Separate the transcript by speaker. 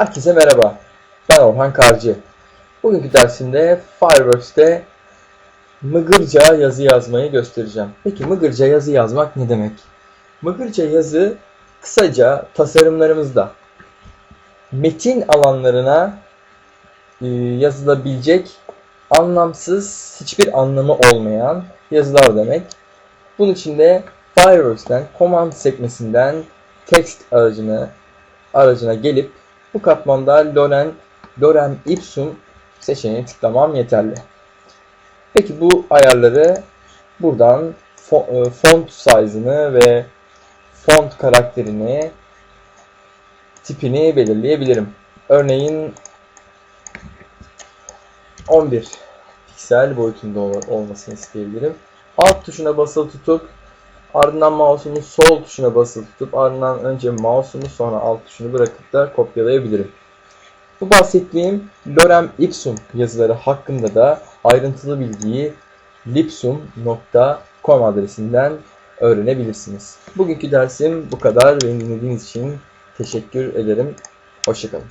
Speaker 1: Herkese merhaba. Ben Orhan Karcı. Bugünkü dersimde Fireworks'te mıgırca yazı yazmayı göstereceğim. Peki mıgırca yazı yazmak ne demek? Mıgırca yazı kısaca tasarımlarımızda metin alanlarına e, yazılabilecek anlamsız, hiçbir anlamı olmayan yazılar demek. Bunun için de Fireworks'ten, command sekmesinden text aracına aracına gelip bu katmanda Loren, Lorem Ipsum seçeneğini tıklamam yeterli. Peki bu ayarları buradan e, font size'ını ve font karakterini tipini belirleyebilirim. Örneğin 11 piksel boyutunda ol- olmasını isteyebilirim. Alt tuşuna basılı tutup ardından mouse'umun sol tuşuna basılı tutup ardından önce mouse'umu sonra alt tuşunu bırakıp da kopyalayabilirim. Bu bahsettiğim Lorem Ipsum yazıları hakkında da ayrıntılı bilgiyi lipsum.com adresinden öğrenebilirsiniz. Bugünkü dersim bu kadar. Beni dinlediğiniz için teşekkür ederim. Hoşçakalın.